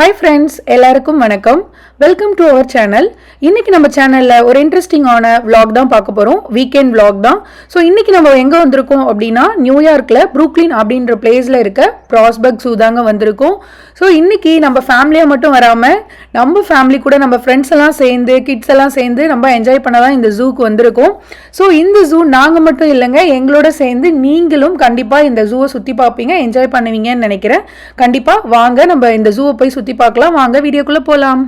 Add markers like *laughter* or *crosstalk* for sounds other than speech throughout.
Hi friends எல்லாருக்கும் வணக்கம். Welcome to our channel இன்றைக்கி நம்ம சேனலில் ஒரு இன்ட்ரெஸ்டிங்கான விளாக் தான் பார்க்க போகிறோம் வீக்கெண்ட் விளாக் தான். ஸோ இன்றைக்கி நம்ம எங்கே வந்திருக்கோம் அப்படின்னா நியூயார்க்கில் ப்ரூக்லின் அப்படின்ற பிளேஸில் இருக்க ப்ராஸ்பெக்ட் ஜூ தாங்க வந்திருக்கோம். ஸோ இன்றைக்கி நம்ம ஃபேமிலியாக மட்டும் வராமல் நம்ம ஃபேமிலி கூட நம்ம ஃப்ரெண்ட்ஸ் எல்லாம் சேர்ந்து கிட்ஸ் எல்லாம் சேர்ந்து நம்ம என்ஜாய் பண்ண தான் இந்த ஜூக்கு வந்திருக்கோம். ஸோ இந்த ஜூ நாங்கள் மட்டும் இல்லைங்க எங்களோட சேர்ந்து நீங்களும் கண்டிப்பாக இந்த ஜூவை சுற்றி பார்ப்பீங்க என்ஜாய் பண்ணுவீங்கன்னு நினைக்கிறேன். கண்டிப்பாக வாங்க நம்ம இந்த ஜூவை போய் சுற்றி பார்க்கலாம். வாங்க வீடியோக்குள்ளே போகலாம்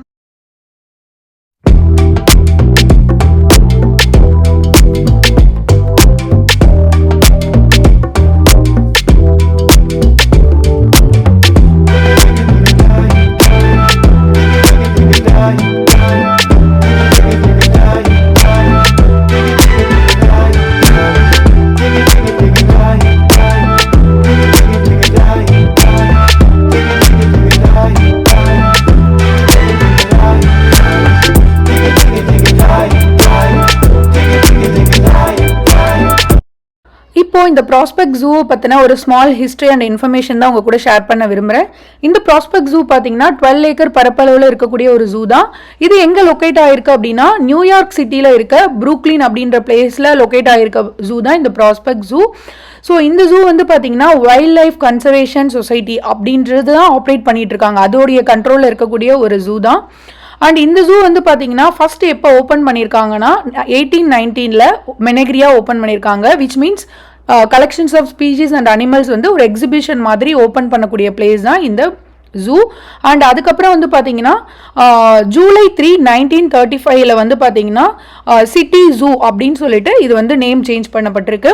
இந்த ப்ராஸ்பெக்ட் ஜூவை பற்றின ஒரு ஸ்மால் ஹிஸ்ட்ரி அண்ட் இன்ஃபர்மேஷன் தான் உங்கள் கூட ஷேர் பண்ண விரும்புகிறேன் இந்த ப்ராஸ்பெக்ட் ஜூ பார்த்தீங்கன்னா டுவெல் ஏக்கர் பரப்பளவில் இருக்கக்கூடிய ஒரு ஜூ தான். இது எங்கே லொக்கேட் ஆயிருக்கு அப்படின்னா நியூயார்க் சிட்டியில் இருக்க ப்ரூக்லின் அப்படின்ற பிளேஸில் லொக்கேட் ஆகிருக்க ஜூ தான் இந்த ப்ராஸ்பெக்ட் ஜூ ஸோ இந்த ஜூ வந்து பார்த்தீங்கன்னா வைல்ட் லைஃப் கன்சர்வேஷன் சொசைட்டி அப்படின்றது தான் ஆப்ரேட் பண்ணிட்டு இருக்காங்க. அதோடைய கண்ட்ரோலில் இருக்கக்கூடிய ஒரு ஜூ தான். அண்ட் இந்த ஜூ வந்து பார்த்தீங்கன்னா ஃபர்ஸ்ட் எப்போ ஓப்பன் பண்ணியிருக்காங்கன்னா எயிட்டீன் நைன்டீனில் மெனகிரியா ஓப்பன் பண்ணியிருக்காங்க which means collections of species and animals வந்து ஒரு எக்ஸிபிஷன் மாதிரி ஓப்பன் பண்ணக்கூடிய பிளேஸ் தான் இந்த ஜூ அண்ட் அதுக்கப்புறம் வந்து பார்த்தீங்கன்னா ஜூலை த்ரீ நைன்டீன் தேர்ட்டி ஃபைவ்ல வந்து பார்த்தீங்கன்னா சிட்டி ஜூ அப்படின்னு சொல்லிட்டு இது வந்து நேம் சேஞ்ச் பண்ணப்பட்டிருக்கு.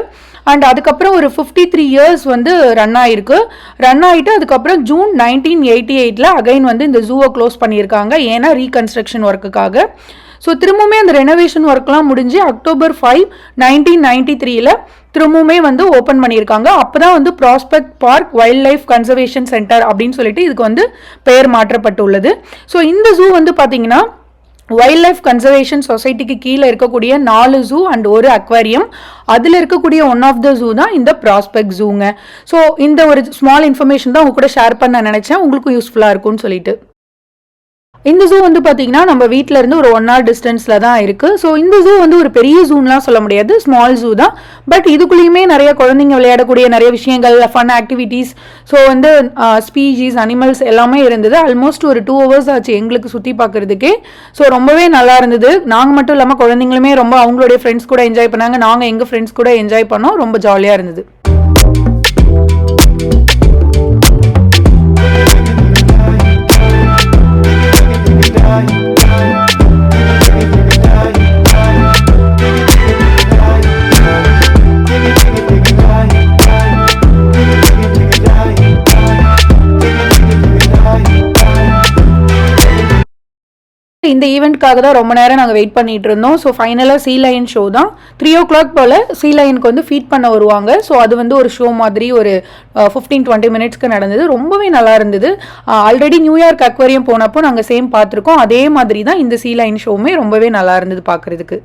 அண்ட் அதுக்கப்புறம் ஒரு ஃபிஃப்டி த்ரீ இயர்ஸ் வந்து ரன் ஆயிருக்கு. ரன் ஆகிட்டு அதுக்கப்புறம் ஜூன் நைன்டீன் எயிட்டி எயிட்டில் அகைன் வந்து இந்த ஜூவை க்ளோஸ் பண்ணியிருக்காங்க. ஏன்னா ரீகன்ஸ்ட்ரக்ஷன் ஒர்க்குக்காக ஸோ திரும்பவுமே அந்த ரெனோவேஷன் ஒர்க்லாம் முடிஞ்சு அக்டோபர் ஃபைவ் நைன்டீன் நைன்டி த்ரீல திரும்பவுமே வந்து ஓப்பன் பண்ணியிருக்காங்க. அப்போ தான் வந்து Prospect Park wildlife conservation centre அப்படின்னு சொல்லிட்டு இதுக்கு வந்து பெயர் மாற்றப்பட்டுள்ளது. ஸோ இந்த ஜூ வந்து பார்த்தீங்கன்னா வைல்ட் லைஃப் கன்சர்வேஷன் சொசைட்டிக்கு கீழே இருக்கக்கூடிய நாலு ஜூ அண்ட் ஒரு அக்வாரியம் அதில் இருக்கக்கூடிய ஒன் ஆஃப் த ஜூ தான் இந்த ப்ராஸ்பெக்ட் ஜூங்க ஸோ இந்த ஒரு ஸ்மால் இன்ஃபர்மேஷன் தான் உங்க கூட ஷேர் பண்ண நினச்சேன். உங்களுக்கும் யூஸ்ஃபுல்லாக இருக்கும்னு சொல்லிட்டு. இந்த ஜூ வந்து பார்த்தீங்கன்னா நம்ம வீட்டில இருந்து ஒரு ஒன் ஹவர் டிஸ்டன்ஸில் தான் இருக்குது ஸோ இந்த ஜூ வந்து ஒரு பெரிய ஜூன்லாம் சொல்ல முடியாது. ஸ்மால் ஜூ தான். பட் இதுக்குள்ளேயுமே நிறைய குழந்தைங்க விளையாடக்கூடிய நிறைய விஷயங்கள் ஃபன் ஆக்டிவிட்டீஸ் ஸோ வந்து ஸ்பீஷீஸ் அனிமல்ஸ் எல்லாமே இருந்தது. ஆல்மோஸ்ட் ஒரு டூ ஹவர்ஸ் ஆச்சு எங்களுக்கு சுற்றி பார்க்குறதுக்கே ஸோ ரொம்பவே நல்லா இருந்தது. நாங்கள் மட்டும் இல்லாமல் குழந்தைங்களுமே ரொம்ப அவங்களுடைய ஃப்ரெண்ட்ஸ் கூட என்ஜாய் பண்ணாங்க. நாங்கள் எங்கள் ஃப்ரெண்ட்ஸ் கூட என்ஜாய் பண்ணோம். ரொம்ப ஜாலியாக இருந்தது. bye. இந்த ஈவெண்ட்காக தான் ரொம்ப நேரம் நாங்கள் வெயிட் பண்ணிட்டு இருந்தோம். ஸோ ஃபைனலாக சீ லைன் ஷோ தான். த்ரீ ஓ கிளாக் போல் சீ லைனுக்கு வந்து ஃபீட் பண்ண வருவாங்க. ஸோ அது வந்து ஒரு ஷோ மாதிரி ஒரு ஃபிஃப்டீன் டுவெண்ட்டி மினிட்ஸ்க்கு நடந்தது. ரொம்பவே நல்லா இருந்தது. ஆல்ரெடி நியூயார்க் அக்வேரியம் போனப்போ நாங்கள் சேம் பார்த்துருக்கோம். அதே மாதிரி தான் இந்த சீ லைன் ஷோவுமே ரொம்பவே நல்லா இருந்தது பார்க்குறதுக்கு.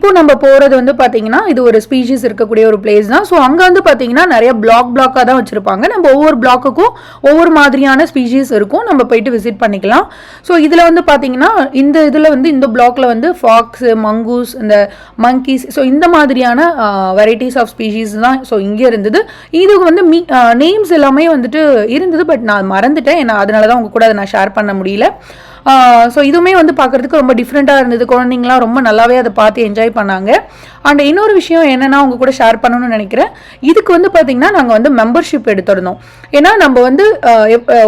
இப்போ நம்ம போகிறது வந்து பார்த்தீங்கன்னா இது ஒரு ஸ்பீஷீஸ் இருக்கக்கூடிய ஒரு பிளேஸ் தான். ஸோ அங்கே வந்து பார்த்தீங்கன்னா நிறைய பிளாக் பிளாக்காக தான் வச்சுருப்பாங்க. நம்ம ஒவ்வொரு பிளாக்குக்கும் ஒவ்வொரு மாதிரியான ஸ்பீஷீஸ் இருக்கும். நம்ம போயிட்டு விசிட் பண்ணிக்கலாம். ஸோ இதில் வந்து பார்த்தீங்கன்னா இந்த இதில் வந்து இந்த பிளாக்ல வந்து ஃபாக்ஸு மங்கூஸ் இந்த மங்கீஸ் ஸோ இந்த மாதிரியான வெரைட்டிஸ் ஆஃப் ஸ்பீஷீஸ் தான் ஸோ இங்கே இருந்தது. இது வந்து மீ நேம்ஸ் எல்லாமே வந்துட்டு இருந்தது பட் நான் மறந்துட்டேன். ஏன்னா அதனால தான் உங்கள் கூட அதை நான் ஷேர் பண்ண முடியல. ஸோ இதுவுமே வந்து பார்க்குறதுக்கு ரொம்ப டிஃப்ரெண்ட்டாக இருந்தது. குழந்தைங்களாம் ரொம்ப நல்லாவே அதை பார்த்து என்ஜாய் பண்ணாங்க. அண்ட் இன்னொரு விஷயம் என்னென்னா அவங்க கூட ஷேர் பண்ணணும்னு நினைக்கிறேன். இதுக்கு வந்து பார்த்திங்கன்னா நாங்கள் வந்து மெம்பர்ஷிப் எடுத்துருந்தோம். ஏன்னா நம்ம வந்து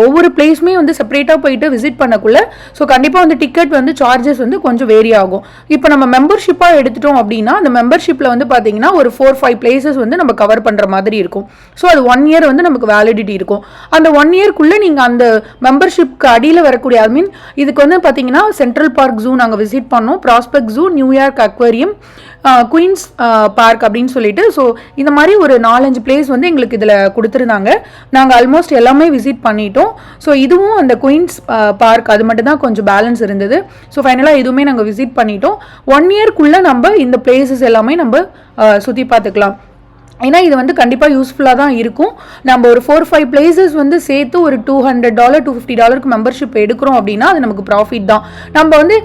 ஒவ்வொரு பிளேஸுமே வந்து செப்பரேட்டாக போயிட்டு விசிட் பண்ணக்குள்ள ஸோ கண்டிப்பாக வந்து டிக்கெட் வந்து சார்ஜஸ் வந்து கொஞ்சம் வேரி ஆகும். இப்போ நம்ம மெம்பர்ஷிப்பாக எடுத்துட்டோம் அப்படின்னா அந்த மெம்பர்ஷிப்பில் வந்து பார்த்தீங்கன்னா ஒரு ஃபோர் ஃபைவ் பிளேசஸ் வந்து நம்ம கவர் பண்ணுற மாதிரி இருக்கும். ஸோ அது ஒன் இயர் வந்து நமக்கு வேலிடிட்டி இருக்கும். அந்த ஒன் இயர்க்குள்ளே நீங்கள் அந்த மெம்பர்ஷிப்க்கு அடியில் வரக்கூடிய ஐ மீன் இதுக்கு வந்து பார்த்தீங்கன்னா சென்ட்ரல் பார்க் ஜூ நாங்கள் விசிட் பண்ணோம். Prospect zoo New York aquarium Queens park அப்படின்னு சொல்லிட்டு. ஸோ இந்த மாதிரி ஒரு நாலஞ்சு பிளேஸ் வந்து எங்களுக்கு இதில் கொடுத்துருந்தாங்க. நாங்கள் ஆல்மோஸ்ட் எல்லாமே விசிட் பண்ணிட்டோம். ஸோ இதுவும் அந்த குயின்ஸ் பார்க் அது மட்டும் தான் கொஞ்சம் பேலன்ஸ் இருந்தது. ஸோ ஃபைனலாக இதுவுமே நாங்கள் விசிட் பண்ணிட்டோம். ஒன் இயர்க்குள்ளே நம்ம இந்த பிளேசஸ் எல்லாமே நம்ம சுற்றி பார்த்துக்கலாம். ஏன்னா இது வந்து கண்டிப்பாக யூஸ்ஃபுல்லாக தான் இருக்கும். நம்ம ஒரு ஃபோர் ஃபைவ் பிளேசஸ் வந்து சேர்த்து ஒரு two hundred dollar two fifty டாலருக்கு மெம்பர்ஷிப் எடுக்கிறோம் அப்படின்னா அது நமக்கு ப்ராஃபிட் தான். நம்ம வந்து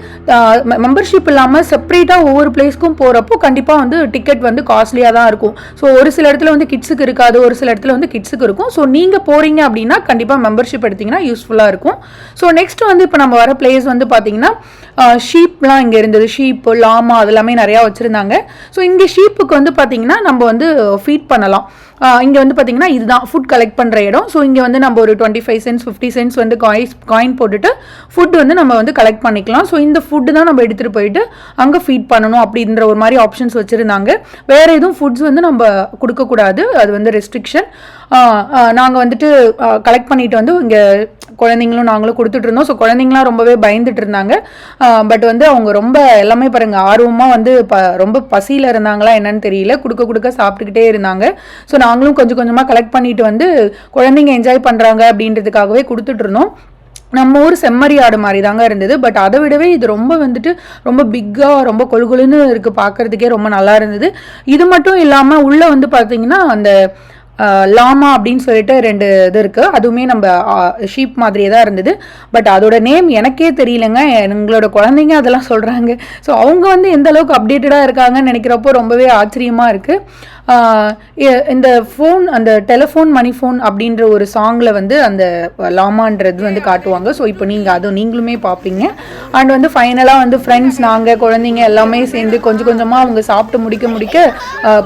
மெம்பர்ஷிப் இல்லாமல் செப்பரேட்டாக ஒவ்வொரு பிளேஸ்க்கும் போகிறப்போ கண்டிப்பாக வந்து டிக்கெட் வந்து காஸ்ட்லியாக தான் இருக்கும். ஸோ ஒரு சில இடத்துல வந்து கிட்ஸுக்கு இருக்காது ஒரு சில இடத்துல வந்து கிட்ஸுக்கு இருக்கும். ஸோ நீங்கள் போகிறீங்க அப்படின்னா கண்டிப்பாக மெம்பர்ஷிப் எடுத்திங்கன்னா யூஸ்ஃபுல்லாக இருக்கும். ஸோ நெக்ஸ்ட் வந்து இப்போ நம்ம வர பிளேஸ் வந்து பார்த்தீங்கன்னா ஷீப்லாம் இங்கே இருந்தது. ஷீப்பு லாமா அதெல்லாமே நிறையா வச்சுருந்தாங்க. ஸோ இங்கே ஷீப்புக்கு வந்து பார்த்தீங்கன்னா நம்ம வந்து ஃபீட் பண்ணலாம். இங்கே வந்து பார்த்திங்கன்னா இதுதான். ஃபுட் கலெக்ட் பண்ணுற இடம். ஸோ இங்கே வந்து நம்ம ஒரு twenty five cents fifty cents வந்து காய்ஸ் காயின் போட்டுட்டு ஃபுட் வந்து நம்ம வந்து கலெக்ட் பண்ணிக்கலாம். ஸோ இந்த ஃபுட்டு தான் நம்ம எடுத்துகிட்டு போயிட்டு அங்கே ஃபீட் பண்ணணும் அப்படின்ற ஒரு மாதிரி ஆப்ஷன்ஸ் வச்சுருந்தாங்க. வேறு எதுவும் ஃபுட்ஸ் வந்து நம்ம கொடுக்கக்கூடாது. அது வந்து ரெஸ்ட்ரிக்ஷன் நாங்கள் வந்துட்டு கலெக்ட் பண்ணிட்டு வந்து இங்கே குழந்தைங்களும் நாங்களும் கொடுத்துட்டு இருந்தோம் ஸோ குழந்தைங்களாம் ரொம்பவே பயந்துட்டு இருந்தாங்க பட் வந்து அவங்க ரொம்ப எல்லாமே பாருங்க ஆர்வமாக வந்து ப ரொம்ப பசியில் இருந்தாங்களா என்னன்னு தெரியல. கொடுக்க கொடுக்க சாப்பிட்டுக்கிட்டே இருந்தாங்க. ஸோ நாங்களும் கொஞ்சம் கொஞ்சமாக கலெக்ட் பண்ணிட்டு வந்து குழந்தைங்க என்ஜாய் பண்ணுறாங்க அப்படின்றதுக்காகவே கொடுத்துட்டு இருந்தோம் நம்ம ஊர் செம்மறி ஆடு மாதிரி தாங்க இருந்தது. பட் அதை விடவே இது ரொம்ப வந்துட்டு ரொம்ப பிக்காக ரொம்ப கொழுகொழுன்னு இருக்குது பார்க்குறதுக்கே ரொம்ப நல்லா இருந்தது. இது மட்டும் இல்லாமல் உள்ளே வந்து பார்த்தீங்கன்னா அந்த லாமா அப்படின்னு சொல்லிட்டு ரெண்டு இது இருக்குது அதுவுமே நம்ம ஷீப் மாதிரியே தான் இருந்தது. பட் அதோட நேம் எனக்கே தெரியலங்க. எங்களோட குழந்தைங்க அதெல்லாம் சொல்கிறாங்க ஸோ அவங்க வந்து எந்த அளவுக்கு அப்டேட்டடாக இருக்காங்கன்னு நினைக்கிறப்போ ரொம்பவே ஆச்சரியமாக இருக்குது இந்த ஃபோன் அந்த டெலஃபோன் மணி ஃபோன் அப்படின்ற ஒரு சாங்கில் வந்து அந்த லாமான்றது வந்து காட்டுவாங்க. ஸோ இப்போ நீங்கள் அதுவும் நீங்களுமே பார்ப்பீங்க அண்ட் வந்து ஃபைனலாக வந்து ஃப்ரெண்ட்ஸ் நாங்கள் குழந்தைங்க எல்லாமே சேர்ந்து கொஞ்சம் கொஞ்சமாக அவங்க சாப்பிட்டு முடிக்க முடிக்க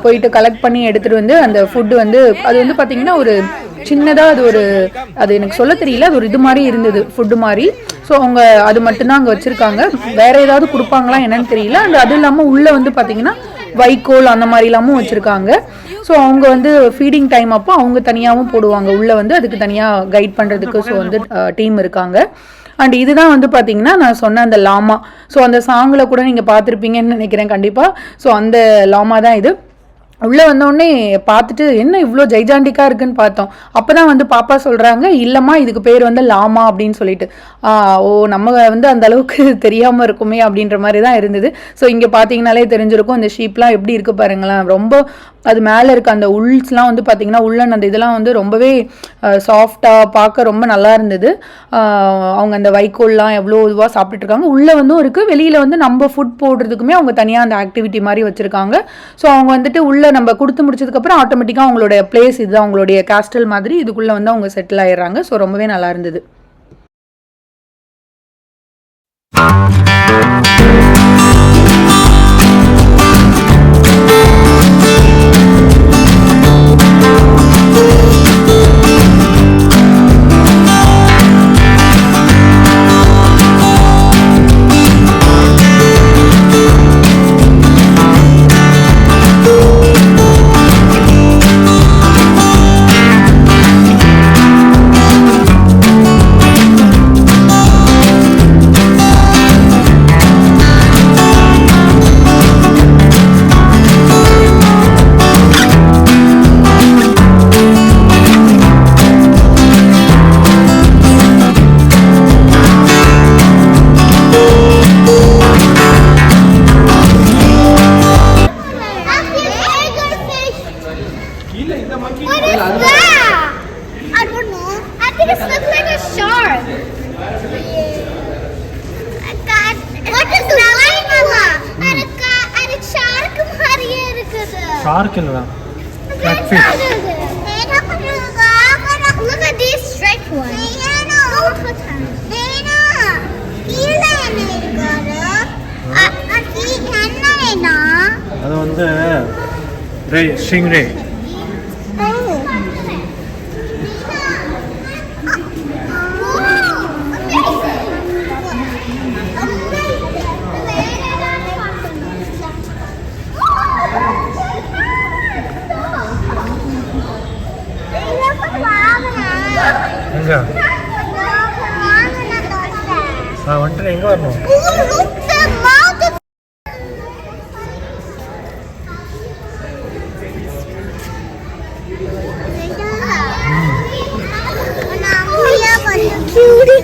போயிட்டு கலெக்ட் பண்ணி எடுத்துகிட்டு வந்து அந்த ஃபுட்டு வந்து அது வந்து பார்த்திங்கன்னா ஒரு சின்னதாக அது ஒரு அது எனக்கு சொல்ல தெரியல. அது ஒரு இது மாதிரி இருந்தது ஃபுட்டு மாதிரி. ஸோ அவங்க அது மட்டும்தான் அங்கே வச்சுருக்காங்க. வேறு ஏதாவது கொடுப்பாங்களா என்னன்னு தெரியல. அண்ட் அதுவும் இல்லாமல் உள்ளே வந்து பார்த்தீங்கன்னா வைக்கோல் அந்த மாதிரிலாமும் வச்சுருக்காங்க. ஸோ அவங்க வந்து ஃபீடிங் டைம் அப்போ அவங்க தனியாகவும் போடுவாங்க. உள்ளே வந்து அதுக்கு தனியாக கைட் பண்ணுறதுக்கு ஸோ வந்து டீம் இருக்காங்க. அண்ட் இதுதான் வந்து பார்த்தீங்கன்னா நான் சொன்ன அந்த லாமா. ஸோ அந்த சாங்கில் கூட நீங்கள் பார்த்துருப்பீங்கன்னு நினைக்கிறேன் கண்டிப்பாக ஸோ அந்த லாமா தான் இது. உள்ளே வந்தோடனே பார்த்துட்டு என்ன இவ்வளோ ஜெய்ஜாண்டிக்காக இருக்குன்னு பார்த்தோம். அப்போ தான் வந்து பாப்பா சொல்கிறாங்க இல்லைம்மா இதுக்கு பேர் வந்து லாமா அப்படின்னு சொல்லிட்டு. ஓ நம்ம வந்து அந்த அளவுக்கு *laughs* தெரியாமல் இருக்குமே அப்படின்ற மாதிரி தான் இருந்தது. ஸோ இங்கே பார்த்தீங்கனாலே தெரிஞ்சிருக்கும் இந்த ஷீப்லாம் எப்படி இருக்குது பாருங்களேன். ரொம்ப அது மேலே இருக்க அந்த உள்ஸ்லாம் வந்து பார்த்திங்கன்னா உள்ளன் அந்த இதெல்லாம் வந்து ரொம்பவே சாஃப்டாக பார்க்க ரொம்ப நல்லா இருந்தது. அவங்க அந்த வைக்கோல்லாம் எவ்வளோ இதுவாக சாப்பிட்டுருக்காங்க உள்ளே வந்தும் இருக்குது வெளியில் வந்து நம்ம ஃபுட் போடுறதுக்குமே அவங்க தனியாக அந்த ஆக்டிவிட்டி மாதிரி வச்சுருக்காங்க. ஸோ அவங்க வந்துட்டு உள்ளே நம்ம கொடுத்து முடிச்சதுக்கப்புறம் ஆட்டோமேட்டிக்காக அவங்களுடைய பிளேஸ் இது அவங்களுடைய கேஸ்டல் மாதிரி இதுக்குள்ளே வந்து அவங்க செட்டில் ஆயிடுறாங்க. ஸோ ரொம்பவே நல்லா இருந்தது. ரே ஷிங்ரே எங்க நான் வந்துட்டு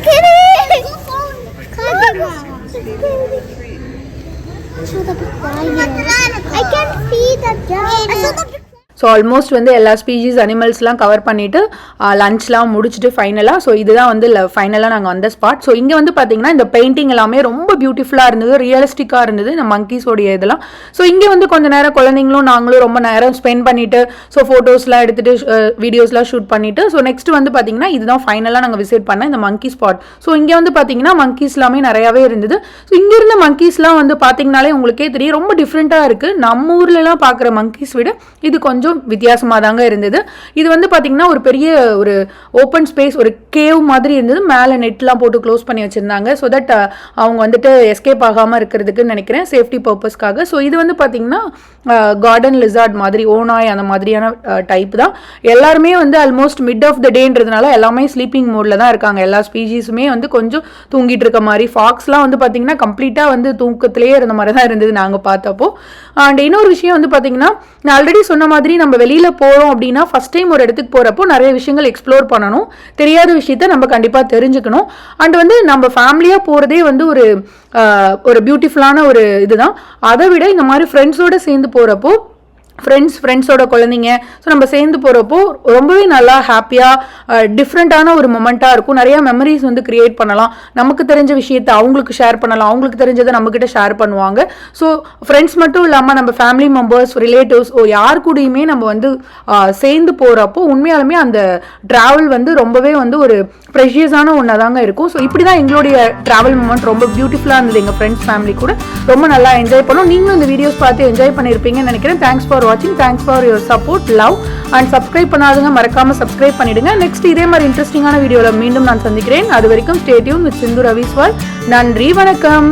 kidding! Go phone! Candy I should have I can see the jump. I should have so almost வந்து எல்லா ஸ்பீஷீஸ் அனிமல்ஸ்லாம் கவர் பண்ணிவிட்டு லஞ்ச்லாம் முடிச்சுட்டு ஃபைனலாக ஸோ இதுதான் வந்து ஃபைனலாக நாங்கள் வந்த ஸ்பாட் ஸோ இங்கே வந்து பார்த்தீங்கன்னா இந்த பெயிண்டிங் எல்லாமே ரொம்ப பியூட்டிஃபுல்லாக இருந்தது ரியலிஸ்டிக்காக இருந்தது இந்த மங்கீஸோடைய இதெல்லாம். ஸோ இங்கே வந்து கொஞ்ச நேரம் குழந்தைங்களும் நாங்களும் ரொம்ப நேரம் ஸ்பெண்ட் பண்ணிவிட்டு ஸோ ஃபோட்டோஸ்லாம் எடுத்துகிட்டு வீடியோஸ்லாம் ஷூட் பண்ணிவிட்டு ஸோ நெக்ஸ்ட் வந்து பார்த்தீங்கன்னா இதுதான் ஃபைனலாக நாங்கள் விசிட் பண்ண இந்த மங்கி ஸ்பாட் ஸோ இங்கே வந்து பார்த்தீங்கன்னா மங்கீஸ் எல்லாமே நிறையாவே இருந்தது. ஸோ இங்கே இருந்த மங்கீஸ்லாம் வந்து பார்த்தீங்கனாலே உங்களுக்கே தெரியும் ரொம்ப டிஃப்ரெண்ட்டாக இருக்குது நம்ம ஊர்லலாம் பார்க்குற மங்கீஸ் விட இது கொஞ்சம் வித்தியாசமாக தாங்க இருந்தது. இது வந்து பார்த்தீங்கன்னா ஒரு பெரிய ஒரு ஓப்பன் ஸ்பேஸ் ஒரு கேவ் மாதிரி இருந்தது. மேலே நெட்லாம் போட்டு க்ளோஸ் பண்ணி வச்சுருந்தாங்க. ஸோ தட் அவங்க வந்துட்டு எஸ்கேப் ஆகாமல் இருக்கிறதுக்குன்னு நினைக்கிறேன். சேஃப்டி பர்பஸ்க்காக ஸோ இது வந்து பார்த்தீங்கன்னா கார்டன் லிசார்ட் மாதிரி ஓனாய் அந்த மாதிரியான டைப் தான். எல்லாருமே வந்து ஆல்மோஸ்ட் மிட் ஆஃப் த டேன்றதுனால எல்லாமே ஸ்லீப்பிங் மோடில் தான் இருக்காங்க. எல்லா ஸ்பீஷீஸுமே வந்து கொஞ்சம் தூங்கிட்டு இருக்க மாதிரி. ஃபாக்ஸ்லாம் வந்து பார்த்தீங்கன்னா கம்ப்ளீட்டாக வந்து தூக்கத்திலே இருந்த மாதிரி தான் இருந்தது நாங்கள் பார்த்தப்போ. அண்ட் இன்னொரு விஷயம் வந்து பார்த்தீங்கன்னா நான் ஆல்ரெடி சொன்ன மாதிரி நம்ம வெளியில் போகிறோம் அப்படின்னா ஃபஸ்ட் டைம் ஒரு இடத்துக்கு போகிறப்போ நிறைய விஷயங்கள் எக்ஸ்ப்ளோர் பண்ணணும். தெரியாத விஷயத்த நம்ம கண்டிப்பாக தெரிஞ்சுக்கணும். அண்ட் வந்து நம்ம ஃபேமிலியாக போகிறதே வந்து ஒரு ஒரு பியூட்டிஃபுல்லான ஒரு இதுதான். அதை விட இந்த மாதிரி ஃப்ரெண்ட்ஸோடு சேர்ந்து போகிறப்போ ஃப்ரெண்ட்ஸ் ஃப்ரெண்ட்ஸோட குழந்தைங்க. ஸோ நம்ம சேர்ந்து போகிறப்போ ரொம்பவே நல்லா ஹாப்பியாக டிஃப்ரெண்ட்டான ஒரு மொமெண்ட்டாக இருக்கும். நிறையா மெமரிஸ் வந்து க்ரியேட் பண்ணலாம். நமக்கு தெரிஞ்ச விஷயத்தை அவங்களுக்கு ஷேர் பண்ணலாம். அவங்களுக்கு தெரிஞ்சதை நம்மக்கிட்ட ஷேர் பண்ணுவாங்க. ஸோ ஃப்ரெண்ட்ஸ் மட்டும் இல்லாமல் நம்ம ஃபேமிலி மெம்பர்ஸ் ரிலேட்டிவ்ஸ் ஓ யார் கூடயுமே நம்ம வந்து சேர்ந்து போகிறப்போ உண்மையாலுமே அந்த ட்ராவல் வந்து ரொம்பவே வந்து ஒரு ப்ரெஷியஸான ஒன்றா தாங்க இருக்கும். ஸோ இப்படி தான் எங்களுடைய ட்ராவல் மூமெண்ட் ரொம்ப பியூட்டிஃபுல்லாக இருந்தது. எங்கள் ஃப்ரெண்ட்ஸ் ஃபேமிலி கூட ரொம்ப நல்லா என்ஜாய் பண்ணோம். நீங்களும் இந்த வீடியோஸ் பார்த்து என்ஜாய் பண்ணியிருப்பீங்கன்னு நினைக்கிறேன். தேங்க்ஸ் ஃபார் வாட்சிங் thanks for your support love and subscribe பண்ணாதுங்க. மறக்காம சப்ஸ்கிரைப் பண்ணிடுங்க. நெக்ஸ்ட் இதே மாதிரி இன்ட்ரெஸ்டிங்கான வீடியோவில் மீண்டும் நான் சந்திக்கிறேன். அது வரைக்கும் ஸ்டேடியம் வித் சிந்து ரவிஸ்வால் நன்றி வணக்கம்.